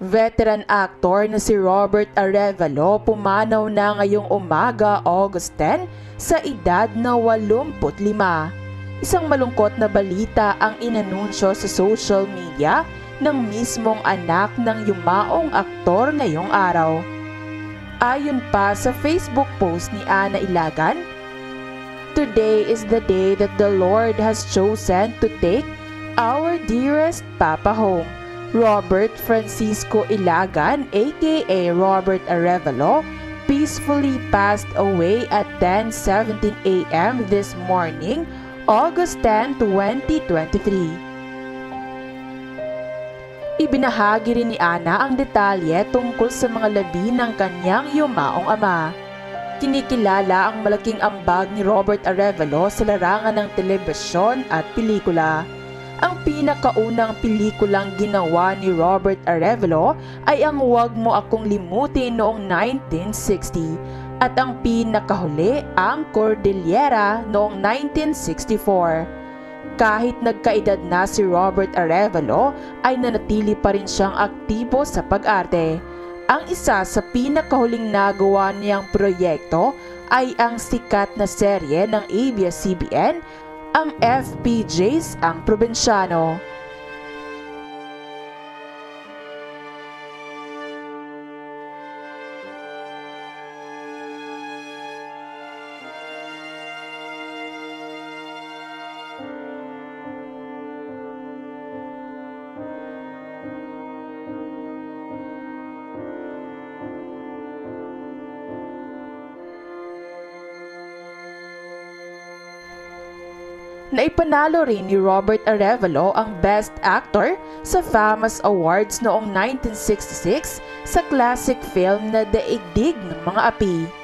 Veteran actor na si Robert Arevalo pumanaw na ngayong umaga August 10 sa edad na 85. Isang malungkot na balita ang inanunsyo sa social media ng mismong anak ng yumaong aktor ngayong araw. Ayon pa sa Facebook post ni Ana Ilagan, Today is the day that the Lord has chosen to take our dearest Papa home. Robert Francisco Ilagan aka Robert Arevalo peacefully passed away at 10:17 a.m. this morning, August 10, 2023. Ibinahagi rin ni Ana ang detalye tungkol sa mga labi ng kanyang yumaong ama. Kinikilala ang malaking ambag ni Robert Arevalo sa larangan ng telebisyon at pelikula. Ang pinakaunang pelikulang ginawa ni Robert Arevalo ay ang Huwag Mo Akong Limutin noong 1960 at ang pinakahuli ang Cordillera noong 1964. Kahit nagkaedad na si Robert Arevalo ay nanatili pa rin siyang aktibo sa pag-arte. Ang isa sa pinakahuling nagawa niyang proyekto ay ang sikat na serye ng ABS-CBN, ang FPJs ang Probinsyano. Naipanalo rin ni Robert Arevalo ang Best Actor sa FAMAS Awards noong 1966 sa classic film na Daigdig ng Mga Api.